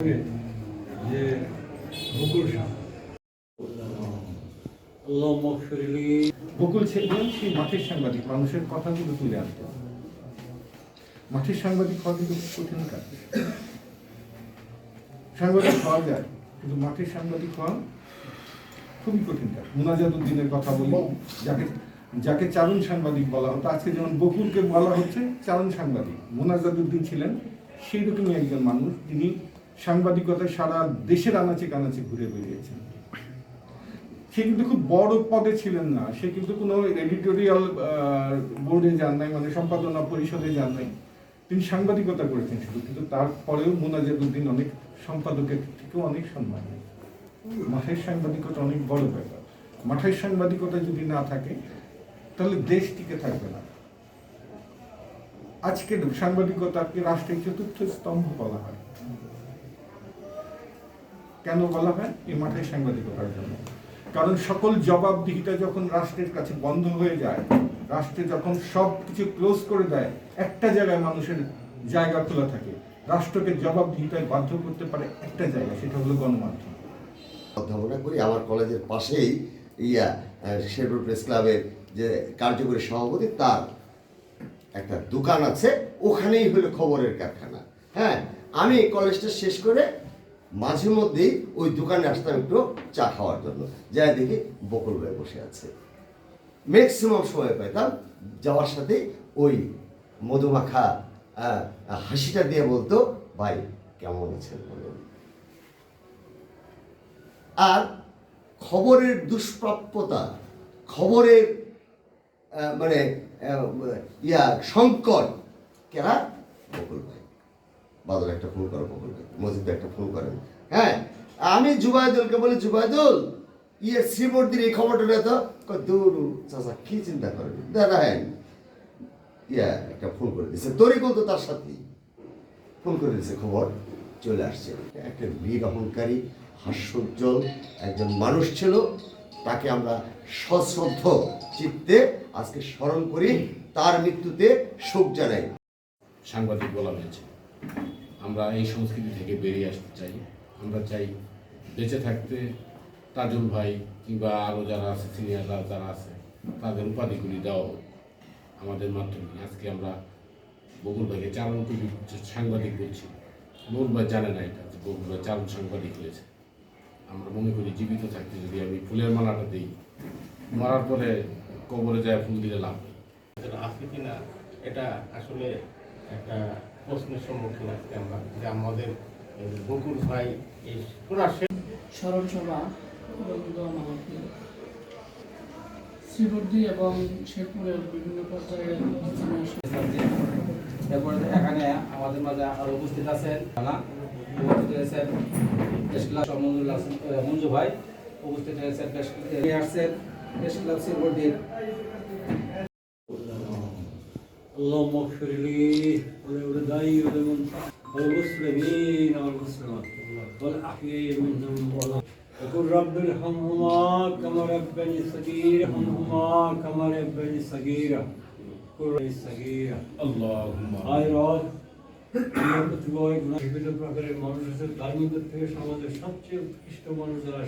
যে বকুল শাহ আল্লাহ মকফিরলি বকুল ছিলেন সেই মাঠের সাংবাদিক মানুষের কথাগুলো তুলে আনতেন মাঠের সাংবাদিক হওয়া কিন্তু কঠিন কাজ। সাংবাদিক হওয়া যায় কিন্তু মাঠের সাংবাদিক হওয়া খুবই কঠিন কাজ। মুনাজাদুদ্দিনের কথা বলি যাকে যাকে চারণ সাংবাদিক বলা হতো আজকে যেমন বকুলকে বলা হচ্ছে চারণ সাংবাদিক। মুনাজাদুদ্দিন ছিলেন সেই রকমই একজন মানুষ যিনি সাংবাদিকতায় সারা দেশের আনাচে কানাচে ঘুরে বেরিয়েছেন সে কিন্তু খুব বড় পদে ছিলেন না। সে কিন্তু কোনো এডিটোরিয়াল বোর্ডে যান নাই মানে সম্পাদনা পরিষদে যান নাই। তিনি সাংবাদিকতা করেছেন শুধু, কিন্তু তারপরেও মোনাজাদুদ্দিন অনেক সম্পাদকের থেকেও অনেক সম্মান মাঠের সাংবাদিকতা অনেক বড় ব্যাপার। মাঠের সাংবাদিকতা যদি না থাকে, তাহলে দেশ টিকে থাকবে না। আজকে সাংবাদিকতাকে রাষ্ট্রের চতুর্থ স্তম্ভ বলা হয়। কেন বলা হয়? এই মাঠের সাংবাদিকতার জন্য। কারণ সকল জবাবদিহিতা যখন রাষ্ট্রের কাছে বন্ধ হয়ে যায়, রাষ্ট্রে যখন সব কিছু ক্লোজ করে দেয়, একটা জায়গায় মানুষের জায়গা খোলা থাকে। রাষ্ট্রকে জবাবদিহিতায় বাধ্য করতে পারে একটা জায়গা, সেটা হলো গণমাধ্যম। অধ্যাপনা করি, আমার কলেজের পাশেই ইয়া শেরপুর প্রেস ক্লাবের যে কার্যকরী সভাপতি, তার একটা দোকান আছে, ওখানেই হলো খবরের কারখানা। হ্যাঁ আমি কলেজটা শেষ করে মাঝে মধ্যেই ওই দোকানে আসতাম একটু চা খাওয়ার জন্য। যাই দেখি বকুল ভাই বসে আছে। ম্যাক্সিমাম সময় পেতাম যাওয়ার সাথে ওই মধুমাখা আহ, হাসিটা দিয়ে বলতো ভাই কেমন আছেন বলুন? আর খবরের দুষ্প্রাপ্যতা খবরের মানে ইয়া সংকট ভাই বাদল একটা ফোন করো বকুল ভাই মজিদ ভাই একটা ফোন করেন হ্যাঁ আমি জুবাইদুলকে বলি জুবাইদুল ইয়ে শ্রীমূর্তির এই খবরটা তো। দূর চাচা, কি চিন্তা করেন? দাঁড়ায় ইয়া, একটা ফোন করে দিছে। তরিকুল তো তার সাথেই। ফোন করে দিয়েছে খবর চলে আসছে। একটা বীর অহংকারী, হাস্যোজ্জ্বল একজন মানুষ ছিল। তাকে আমরা সশ্রদ্ধ চিত্তে আজকে স্মরণ করি। তার মৃত্যুতে শোক জানাই। সাংবাদিক বলা হয়েছে। আমরা এই সংস্কৃতি থেকে বেরিয়ে আসতে চাই। আমরা চাই বেঁচে থাকতে তাজুল ভাই কিংবা আরও যারা আছে সিনিয়ররা যারা আছে, তাদের উপাধিগুলি দেওয়া হোক আমাদের মাধ্যমে। আজকে আমরা বকুল ভাইকে চারণ করি সাংবাদিক বলছি। বকুল ভাই জানে না এটা, যে বকুল ভাই চারণ সাংবাদিক হয়েছে। আমরা মনে করি জীবিত থাকতে যদি আমি ফুলের মালাটা দিই, মরার পরে কবরে যায় ফুল দিলে লাভ আছে কিনা এটা আসলে একটা প্রশ্নের সম্মুখীন আজকে আমরা যে আমাদের বকুল ভাই এই পুরা স্মরণ সভা শ্রীবর্দী এবং শেরপুরের বিভিন্ন পর্যায়ে এরপরে এখানে আমাদের মাঝে আরও উপস্থিত আছেন উপস্থিত হয়েছেন মঞ্জু ভাই উপস্থিত হয়েছেন ক্লাব আসছেন প্রেস ক্লাব শিরবর্দির আল্লাহ মকফিরলি ولأولادي والمسلمين والمسلمات والأحياء منهم والأموات وقل رب ارحمهما كما ربني صغيرا ارحمهما كما ربني صغيرا قل ربي صغيرا আল্লাহুম্মা আয় রব আমরা প্রতিভয় বিভিন্ন প্রকারের মানুষ আছে তার মধ্যে থেকে সমাজের সবচেয়ে উৎকৃষ্ট মানুষ যারা